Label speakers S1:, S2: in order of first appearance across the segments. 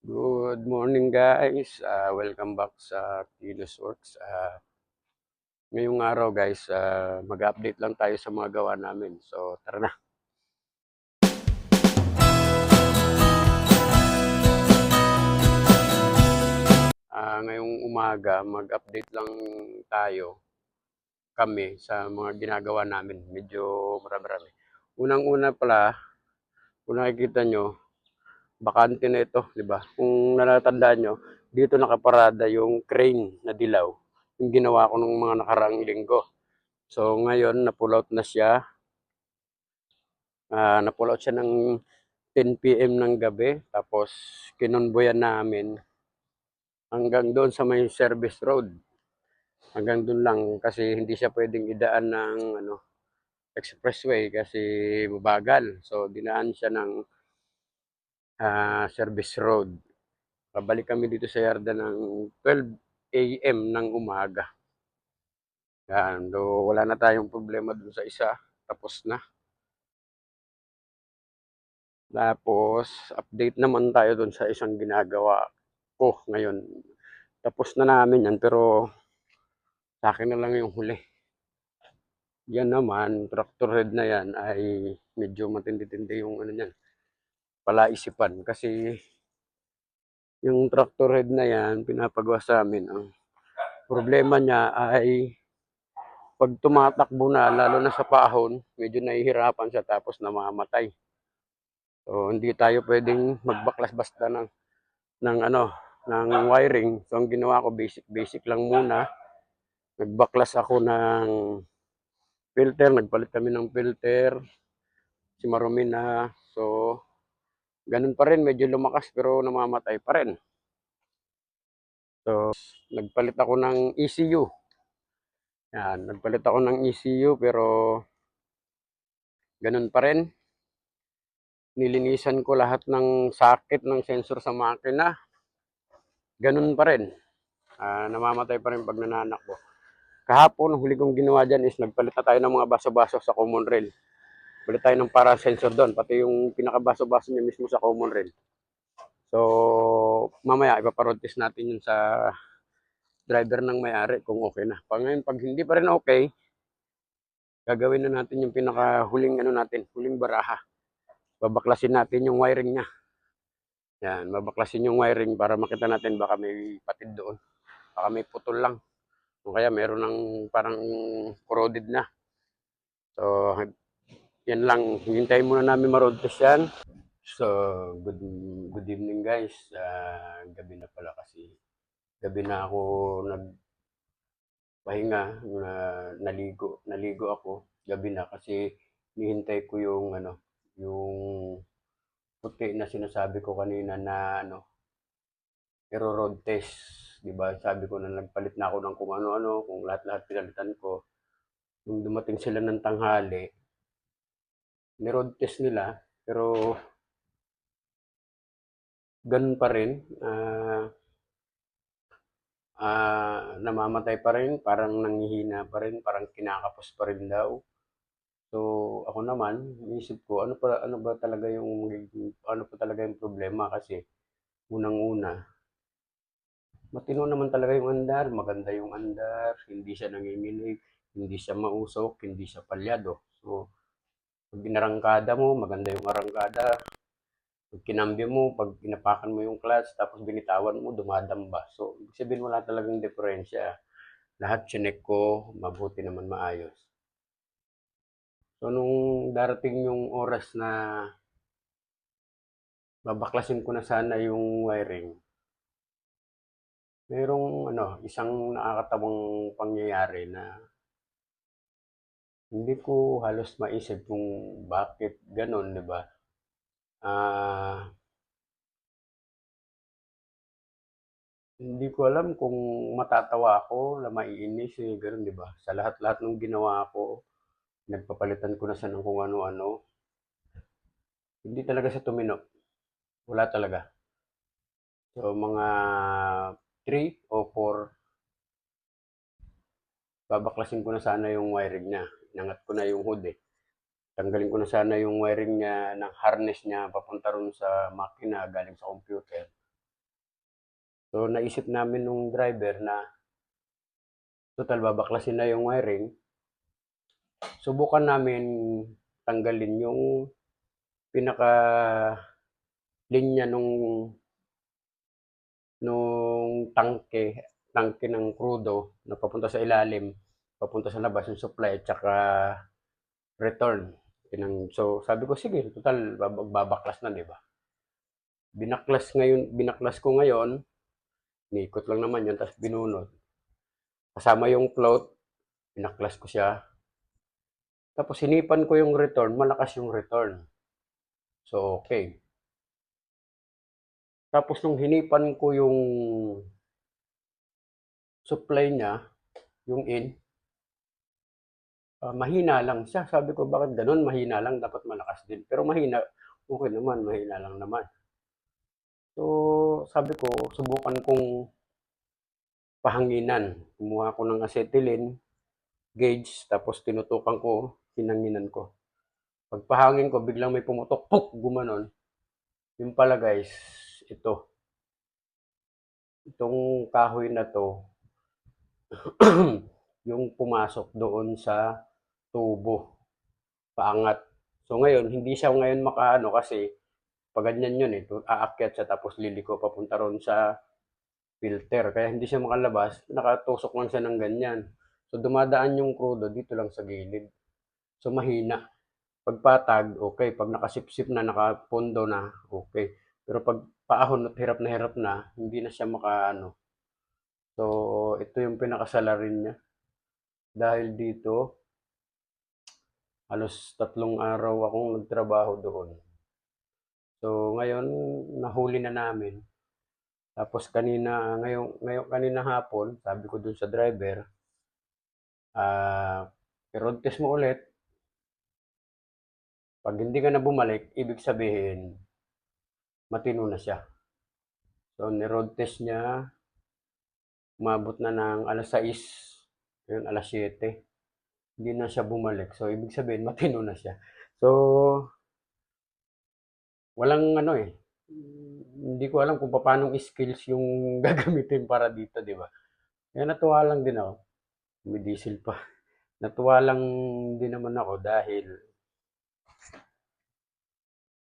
S1: Good morning guys. Ah, welcome back sa Kilos Works. Ah, ngayong araw guys, ah, mag-update lang tayo sa mga gawa namin. So tara na. Ah, ngayong umaga, mag-update lang tayo kami sa mga ginagawa namin. Medyo marami-rami. Unang-una pala, kung nakikita nyo, bakante na ito, di ba? Kung natatandaan nyo, dito nakaparada yung crane na dilaw. Yung ginawa ko nung mga nakaraang linggo. So ngayon, na-pull out na siya. Ah, na-pull out siya ng 10 p.m. ng gabi. Tapos, kinonboyan namin hanggang doon sa may service road. Hanggang doon lang kasi hindi siya pwedeng idaan ng ano, expressway kasi mabagal. So, dinaan siya ng ah, service road. Pabalik kami dito sa yarda ng 12 a.m. ng umaga. Yan, do wala na tayong problema dun sa isa. Tapos na. Tapos, update naman tayo dun sa isang ginagawa ko ngayon. Tapos na namin yan, pero sa akin na lang yung huli. Yan naman, tractor head na yan ay medyo matindi-tindi yung ano yan, palaisipan. Kasi yung tractor head na yan, pinapagawa sa amin. Ang problema niya ay pag tumatakbo na, lalo na sa pahon, medyo nahihirapan siya tapos namamatay. So, hindi tayo pwedeng magbaklas basta ng, ng ano, ng wiring. So, ang ginawa ko, basic, basic lang muna. Nagbaklas ako ng filter, nagpalit kami ng filter. Si marumi na. So, ganun pa rin, medyo lumakas pero namamatay pa rin. So, nagpalit ako ng ECU. Yan, nagpalit ako ng ECU pero ganun pa rin. Nilinisan ko lahat ng socket ng sensor sa makina. Ganun pa rin. Ah, namamatay pa rin pag nananakbo. Kahapon, huli kong ginawa dyan is nagpalit na tayo ng mga baso-baso sa common rail. Palit tayo ng para sensor doon, pati yung pinakabaso-baso niya mismo sa common rail. So, mamaya ipaparod test natin yun sa driver ng may-ari kung okay na. Pag ngayon, pag hindi pa rin okay, gagawin na natin yung pinakahuling ano natin, huling baraha. Babaklasin natin yung wiring niya. Yan, babaklasin yung wiring para makita natin baka may patid doon. Baka may putol lang. O kaya meron ng parang corroded na. So, yan lang. Hintayin muna namin ma-road test yan. So, good, good evening guys. Ah, gabi na pala kasi. Gabi na ako nag pahinga, na naligo, naligo ako. Gabi na kasi nihintay ko yung ano, yung puti na sinasabi ko kanina na ano, pero road test, 'di ba? Sabi ko na nagpalit na ako ng kung ano-ano, kung lahat-lahat pinalitan ko. Nung dumating sila ng tanghali, ni-road test nila, pero ganun pa rin. ah ah, namamatay pa rin, parang nanghihina pa rin, parang kinakapos pa rin daw. So, ako naman, inisip ko, ano pa ano ba talaga yung ano pa talaga yung problema kasi unang-una, matino naman talaga yung andar, maganda yung andar, hindi siya nanginginig, hindi siya mausok, hindi siya palyado. So, pag inarangkada mo, maganda yung arangkada. Pag kinambyo mo, pag inapakan mo yung clutch, tapos binitawan mo, dumadamba. So, ibig sabihin wala talagang diferensya. Lahat chinek ko, mabuti naman maayos. So, nung darating yung oras na babaklasin ko na sana yung wiring, merong ano, isang nakakatawang pangyayari na hindi ko halos maisip kung bakit ganun, di ba? Ah, hindi ko alam kung matatawa ako, na maiinis, eh, ganun, di ba? Sa lahat-lahat ng ginawa ko, nagpapalitan ko na siya ng kung ano-ano. Hindi talaga siya tumino. Wala talaga. So, mga 3 o 4, babaklasin ko na sana yung wiring niya. Inangat ko na yung hood eh. Tanggalin ko na sana yung wiring niya ng harness niya papunta ron sa makina galing sa computer. So, naisip namin nung driver na total babaklasin na yung wiring. Subukan namin tanggalin yung pinaka linya nung nung tangke, tangke ng crudo na papunta sa ilalim, papunta sa labas yung supply at saka return. Pinang, so sabi ko sige, total babak- babaklas na, 'di ba? Binaklas ngayon, binaklas ko ngayon. Nikot lang naman 'yun tapos binunot. Kasama yung float, binaklas ko siya. Tapos hinipan ko yung return, malakas yung return. So okay. Tapos nung hinipan ko yung supply niya, yung in, ah, mahina lang siya. Sabi ko, bakit ganun? Mahina lang, dapat malakas din. Pero mahina, okay naman, mahina lang naman. So, sabi ko, subukan kong pahanginan. Kumuha ko ng acetylene, gauge, tapos tinutukan ko, hinanginan ko. Pagpahangin ko, biglang may pumutok, puk, gumanon. Yung pala guys, ito. Itong kahoy na to, yung pumasok doon sa tubo, paangat. So ngayon, hindi siya ngayon makaano kasi pag ganyan yun eh, aakyat siya tapos liliko papunta ron sa filter. Kaya hindi siya makalabas, nakatusok lang siya ng ganyan. So dumadaan yung crudo dito lang sa gilid. So mahina. Pagpatag, okay. Pag nakasipsip na, nakapondo na, okay. Pero pag paahon at hirap na hirap na, hindi na siya makaano. So, ito yung pinakasalarin niya. Dahil dito, halos tatlong araw akong nagtrabaho doon. So, ngayon, nahuli na namin. Tapos kanina, ngayon, ngayon kanina hapon, sabi ko dun sa driver, ah, i-road test mo ulit. Pag hindi ka na bumalik, ibig sabihin, matino na siya. So, ni-road test niya, umabot na ng alas 6, yun, alas 7. Hindi na siya bumalik. So, ibig sabihin, matino na siya. So, walang ano eh, hindi ko alam kung paano skills yung gagamitin para dito, di ba? Kaya natuwa lang din ako. May diesel pa. Natuwa lang din naman ako dahil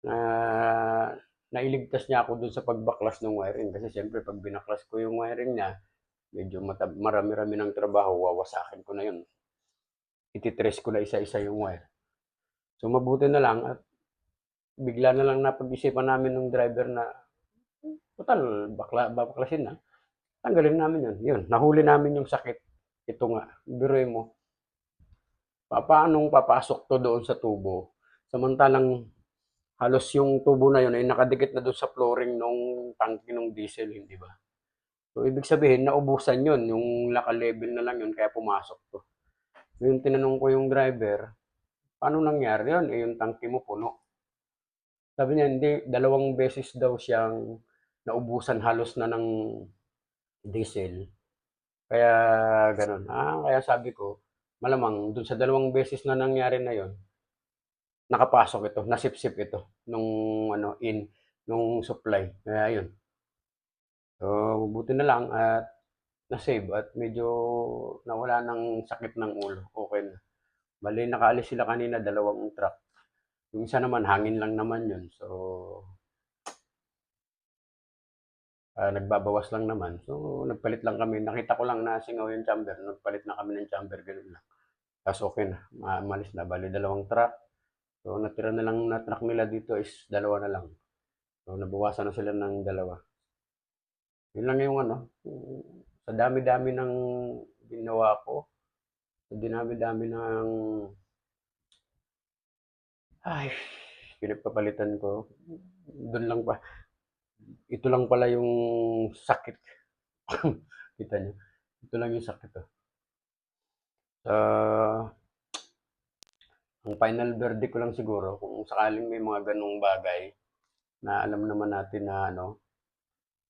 S1: na nailigtas niya ako dun sa pagbaklas ng wiring kasi siyempre pag binaklas ko yung wiring niya medyo marami-rami ng trabaho wawasakin ko na yun ititrace ko na isa-isa yung wire so mabuti na lang at bigla na lang napag-isipan namin ng driver na total bakla babaklasin na tanggalin namin yun yun nahuli namin yung sakit ito nga biruin mo pa paanong papasok to doon sa tubo samantalang halos yung tubo na yun ay nakadikit na doon sa flooring nung tangke ng diesel, hindi ba? So, ibig sabihin, naubusan yun. Yung laka-level na lang yun, kaya pumasok to. Yung tinanong ko yung driver, paano nangyari yun? Eh, yung tangke mo puno. Sabi niya, hindi, dalawang beses daw siyang naubusan halos na ng diesel. Kaya, ganun. Ah, kaya sabi ko, malamang, dun sa dalawang beses na nangyari na yon nakapasok ito, nasipsip ito nung ano in nung supply. Kaya yun. So, buti na lang at na-save at medyo nawala ng sakit ng ulo. Okay na. Bali, nakaalis sila kanina dalawang truck. Yung isa naman, hangin lang naman yun. So, ah, nagbabawas lang naman. So, nagpalit lang kami. Nakita ko lang na singaw yung chamber. Nagpalit na kami ng chamber. Ganun lang. Tapos okay na. Ma- Malis na. Bali, dalawang truck. So, natira na lang na truck nila dito is dalawa na lang. So, nabawasan na sila ng dalawa. Yun lang yung ano, sa dami-dami ng ginawa ko, sa dinami-dami ng, ay, pinagpapalitan ko, doon lang pa, ito lang pala yung sakit. Kita niyo, ito lang yung sakit. Oh. Sa, ang final verdict ko lang siguro, kung sakaling may mga ganong bagay, na alam naman natin na ano,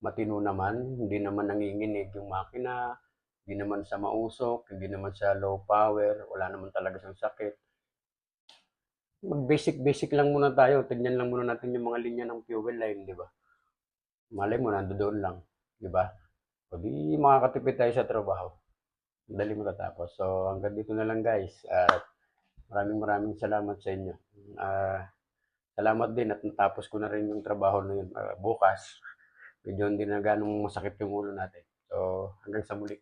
S1: matino naman, hindi naman nanginginig yung makina, hindi naman sa mausok, hindi naman sa low power, wala naman talaga siyang sakit. Mag-basic-basic lang muna tayo, tignan lang muna natin yung mga linya ng fuel line, di ba? Malay mo, nando doon lang, di ba? O di makakatipid tayo sa trabaho. Dali matatapos. So, hanggang dito na lang guys. At maraming maraming salamat sa inyo. Uh, salamat din at natapos ko na rin yung trabaho na yun uh, bukas medyo hindi na ganong masakit yung ulo natin. So, hanggang sa muli.